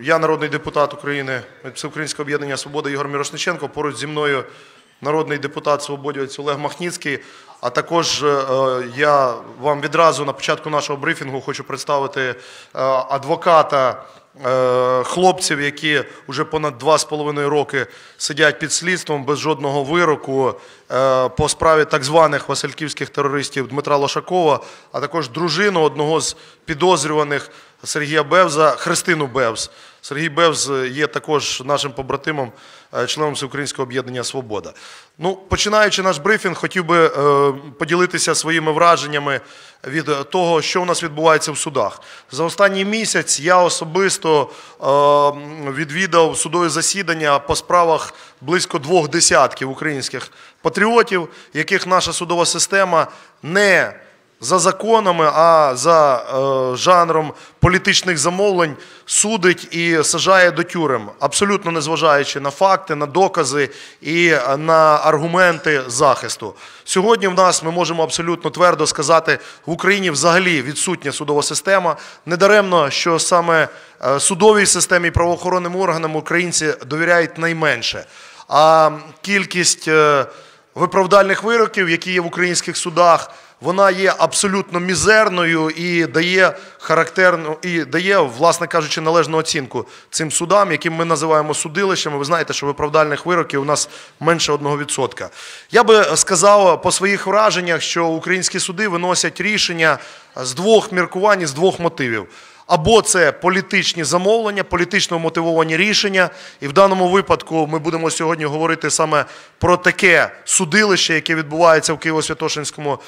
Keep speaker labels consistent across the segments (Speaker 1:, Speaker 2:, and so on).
Speaker 1: Я народний депутат України від Всеукраїнського об'єднання Свобода Ігор Мірошниченко. Поруч зі мною народний депутат свободівець Олег Махніцький. А також е, я вам відразу на початку нашого брифінгу хочу представити е, адвоката е, хлопців, які вже понад два з половиною роки сидять під слідством без жодного вироку по справі так званих васильківських терористів Дмитра Лошакова, а також дружину одного з підозрюваних Сергія Бевза, Христину Бевз. Сергій Бевз є також нашим побратимом, е, членом Всеукраїнського об'єднання Свобода. Ну, починаючи наш брифінг, хотів би е, поділитися своїми враженнями від того, що у нас відбувається в судах. За останній місяць я особисто е, відвідав судові засідання по справах близько двох десятків українських патріотів, яких наша судова система не за законами, а за е, жанром політичних замовлень судить і сажає до тюрем, абсолютно не зважаючи на факти, на докази і е, на аргументи захисту. Сьогодні в нас ми можемо абсолютно твердо сказати, в Україні взагалі відсутня судова система. Недаремно, що саме е, судовій системі і правоохоронним органам українці довіряють найменше. А кількість е, виправдальних вироків, які є в українських судах, вона є абсолютно мізерною і дає характерну і дає, власне кажучи, належну оцінку цим судам, яким ми називаємо судилищами. Ви знаєте, що виправдальних вироків у нас менше 1%. Я би сказав по своїх враженнях, що українські суди виносять рішення з двох міркувань, з двох мотивів. Або це політичні замовлення, політично мотивовані рішення. І в даному випадку ми будемо сьогодні говорити саме про таке судилище, яке відбувається в Києво-Святошинському е,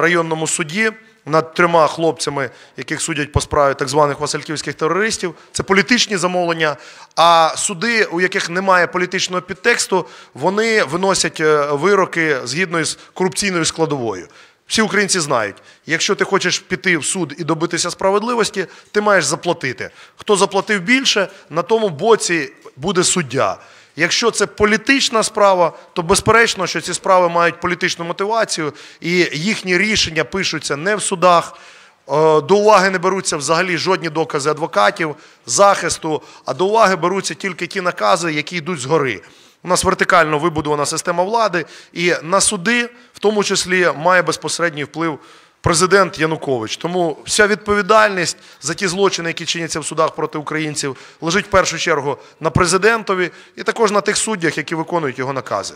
Speaker 1: районному суді над трьома хлопцями, яких судять по справі так званих васильківських терористів. Це політичні замовлення. А суди, у яких немає політичного підтексту, вони виносять е, вироки згідно з корупційною складовою. Всі українці знають, якщо ти хочеш піти в суд і добитися справедливості, ти маєш заплатити. Хто заплатив більше, на тому боці буде суддя. Якщо це політична справа, то безперечно, що ці справи мають політичну мотивацію, і їхні рішення пишуться не в судах. Е, До уваги не беруться взагалі жодні докази адвокатів, захисту, а до уваги беруться тільки ті накази, які йдуть згори. У нас вертикально вибудована система влади, і на суди, в тому числі, має безпосередній вплив президент Янукович. Тому вся відповідальність за ті злочини, які чиняться в судах проти українців, лежить в першу чергу на президентові і також на тих суддях, які виконують його накази.